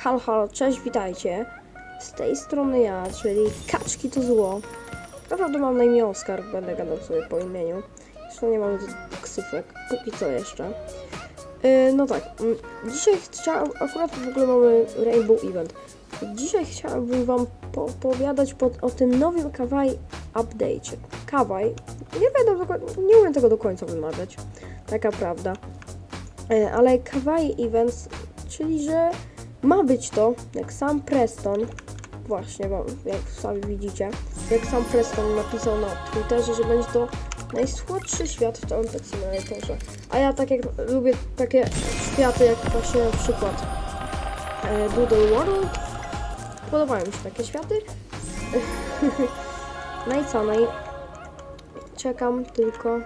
Halo, halo, cześć, witajcie. Z tej strony ja, czyli Kaczki to zło. Naprawdę mam na imię Oskar, będę gadał sobie po imieniu. Zresztą nie mam ksywek, póki co jeszcze. Yy, no tak, mm, dzisiaj chciałam, akurat w ogóle mamy Rainbow Event. Dzisiaj chciałabym wam po opowiadać pod, o tym nowym Kawaii update'cie. Kawaii, nie dokładnie- nie umiem tego do końca wymawiać, taka prawda. E, ale Kawaii Events, czyli że ma być to, jak sam Preston, właśnie, jak sami widzicie, jak sam Preston napisał na Twitterze, że będzie to najsłodszy świat w całym Pet Simulatorze. A ja tak jak lubię takie światy, jak właśnie na przykład e, Doodle World, podobają mi się takie światy. no i co, no i czekam tylko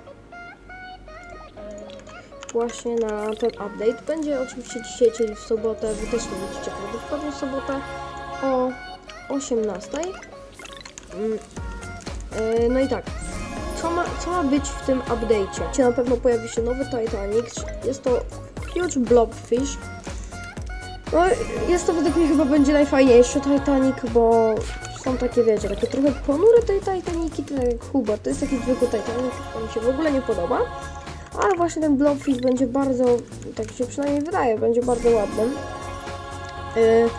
właśnie na ten update. Będzie oczywiście dzisiaj, czyli w sobotę, wy też to widzicie prawdopodobnie w sobotę o 18. Mm, e, No i tak, co ma, co ma być w tym update'cie? Na pewno pojawi się nowy Titanic, jest to Huge Blobfish. No, jest to według mnie chyba będzie najfajniejszy Titanic, bo są takie, wiecie, takie trochę ponure te Titaniki, tak jak Hubert, to jest taki zwykły Titanic, on mi się w ogóle nie podoba. Ale właśnie ten Blobfish będzie bardzo, tak się przynajmniej wydaje, będzie bardzo ładny. Yy,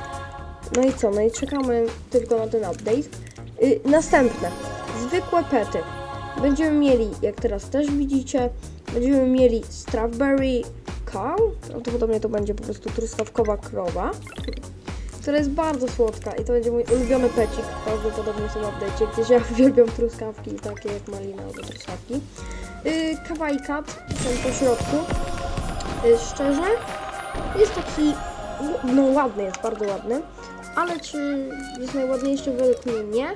no i co? No i czekamy tylko na ten update. Yy, następne. Zwykłe pety. Będziemy mieli, jak teraz też widzicie, będziemy mieli Strawberry Cow. Prawdopodobnie to będzie po prostu truskawkowa krowa, która jest bardzo słodka i to będzie mój ulubiony pecik. Prawdopodobnie są update, gdyż ja uwielbiam truskawki takie jak malina albo truskawki. Yy, Kawaii Cat, po środku. Yy, szczerze, jest taki, no ładny jest, bardzo ładny, ale czy jest najładniejszy według mnie? Nie.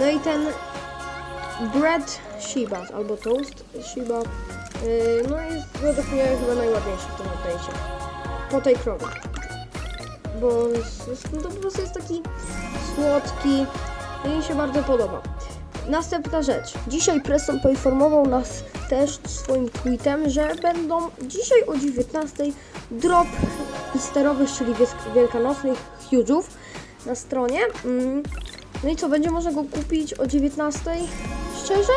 No i ten Bread Shiba, albo Toast Shiba, yy, no jest według mnie chyba najładniejszy w tym update'cie. Po tej krowie. Bo no to po prostu jest taki słodki i mi się bardzo podoba. Następna rzecz. Dzisiaj Preston poinformował nas też swoim tweetem, że będą dzisiaj o 19 drop easterowych, czyli wielkanocnych huge'ów na stronie. Mm. No i co, będzie można go kupić o 19? Szczerze?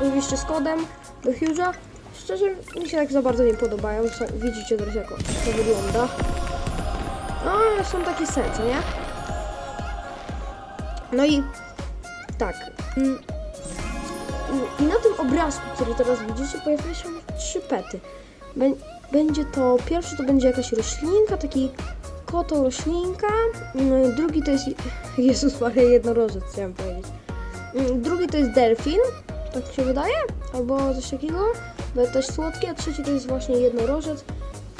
Oczywiście z kodem do huge'a. Szczerze mi się tak za bardzo nie podobają. Widzicie teraz jak to wygląda. No, są takie sens, nie? No i tak. mm, I na tym obrazku, który teraz widzicie, pojawiają się trzy pety. Bę- Będzie to, pierwszy to będzie jakaś roślinka, taki koto roślinka, mm, drugi to jest, Jezus Maria, jednorożec chciałem powiedzieć. Mm, Drugi to jest delfin, tak się wydaje, albo coś takiego, bo też słodki, a trzeci to jest właśnie jednorożec,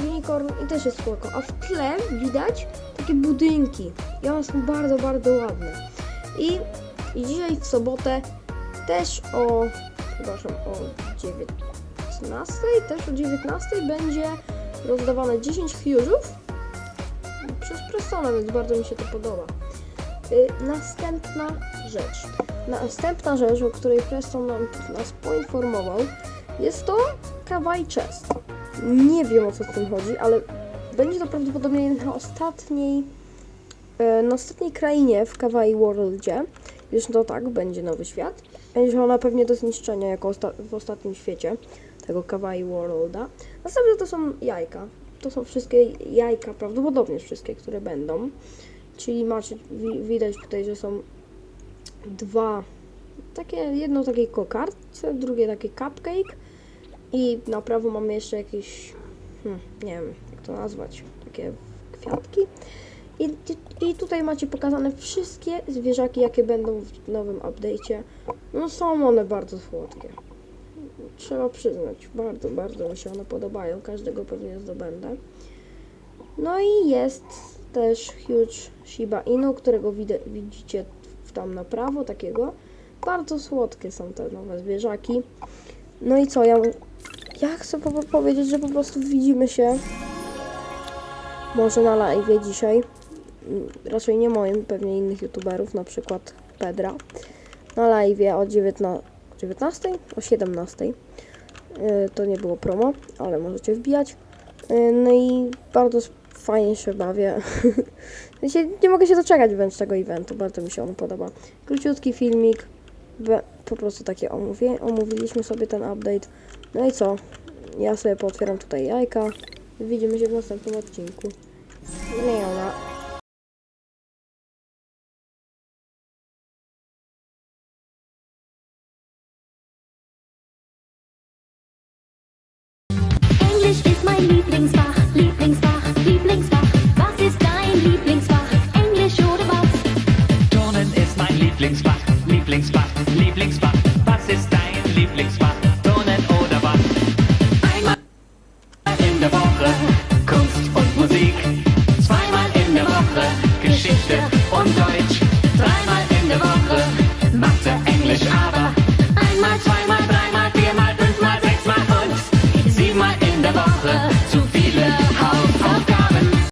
unicorn i też jest słodko. A w tle widać takie budynki i one są bardzo, bardzo ładne. I dzisiaj w sobotę też o, przepraszam, o 19, też o 19 będzie rozdawane 10 fuse'ów przez Prestona, więc bardzo mi się to podoba. Y, następna rzecz. Następna rzecz, o której Preston nam, nas poinformował, jest to Kawaii Chest. Nie wiem o co z tym chodzi, ale będzie to prawdopodobnie na ostatniej, e, na ostatniej krainie w Kawaii Worldzie. Już to tak, będzie nowy świat. Będzie ona pewnie do zniszczenia, jako osta- w ostatnim świecie tego Kawaii Worlda. Następne to są jajka. To są wszystkie jajka, prawdopodobnie wszystkie, które będą. Czyli macie, wi- widać tutaj, że są dwa, takie, jedno takie kokardce, drugie takie cupcake i na prawo mamy jeszcze jakieś, hmm, nie wiem to nazwać, takie kwiatki. I, I tutaj macie pokazane wszystkie zwierzaki, jakie będą w nowym update'cie. No są one bardzo słodkie. Trzeba przyznać, bardzo, bardzo mi się one podobają. Każdego pewnie zdobędę. No i jest też huge Shiba Inu, którego widzicie tam na prawo, takiego. Bardzo słodkie są te nowe zwierzaki. No i co, ja, ja chcę po, powiedzieć, że po prostu widzimy się może na live dzisiaj mm, raczej nie moim, pewnie innych youtuberów, na przykład Pedra, na live o 19, 19? O 17. Yy, To nie było promo, ale możecie wbijać. Yy, No i bardzo fajnie się bawię. Nie mogę się doczekać wręcz tego eventu, bardzo mi się on podoba. Króciutki filmik, po prostu takie omówie, omówiliśmy sobie ten update. No i co? Ja sobie pootwieram tutaj jajka. Widzimy się w następnym odcinku. 不能有了。Englisch ist mein Lieblingsfach, Lieblingsfach, Lieblingsfach. Was ist dein Lieblingsfach? Englisch oder was? Turnen ist mein Lieblingsfach, Lieblingsfach, Lieblingsfach. Was ist dein Lieblingsfach?